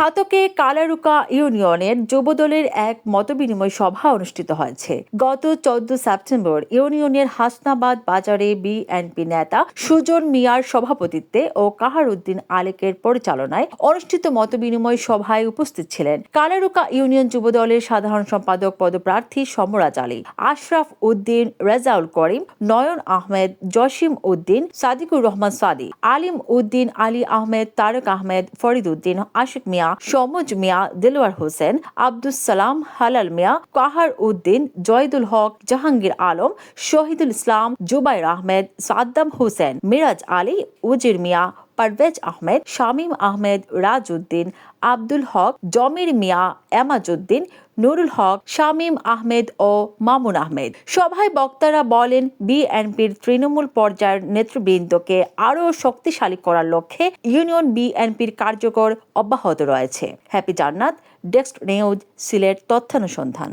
ছাতকে কালারুকা ইউনিয়নের যুবদলের এক মতবিনিময় সভা অনুষ্ঠিত হয়েছে। গত চোদ্দ সেপ্টেম্বর ইউনিয়নের হাসনাবাদ বাজারে বিএনপি নেতা সুজন মিয়ার সভাপতিত্বে ও কাহারউদ্দিন আলেকের পরিচালনায় অনুষ্ঠিত মতবিনিময় সভায় উপস্থিত ছিলেন কালারুকা ইউনিয়ন যুবদলের সাধারণ সম্পাদক পদপ্রার্থী সমরাজ আলী, আশরাফ উদ্দিন, রেজাউল করিম, নয়ন আহমেদ, জসিম উদ্দিন, সাদিকুর রহমান সাদি, আলিম উদ্দিন আলী আহমেদ, তারেক আহমেদ, ফরিদ উদ্দিন, আশিক মিয়া সমজ মিয়া দিলওয়ার হোসেন, আব্দুস সালাম, হালাল মিয়া, কাহার উদ্দিন, জয়দুল হক, জাহাঙ্গীর আলম, শহীদুল ইসলাম, জুবাইর আহমেদ, সাদ্দাম হোসেন, মিরাজ আলী, উজির মিয়া পারভেজ আহমেদ, শামীম আহমেদ, রাজউদ্দিন, আব্দুল হক, জমির মিয়া, এমাজউদ্দিন, নুরুল হক, শামীম আহমেদ ও মামুন আহমেদ। সভায় বক্তারা বলেন, বিএনপির তৃণমূল পর্যায়ের নেতৃবৃন্দকে আরও শক্তিশালী করার লক্ষ্যে ইউনিয়ন বিএনপির কার্যকর অব্যাহত রয়েছে। হ্যাপি জান্নাত, ডেস্ক নিউজ, সিলেট তথ্যানুসন্ধান।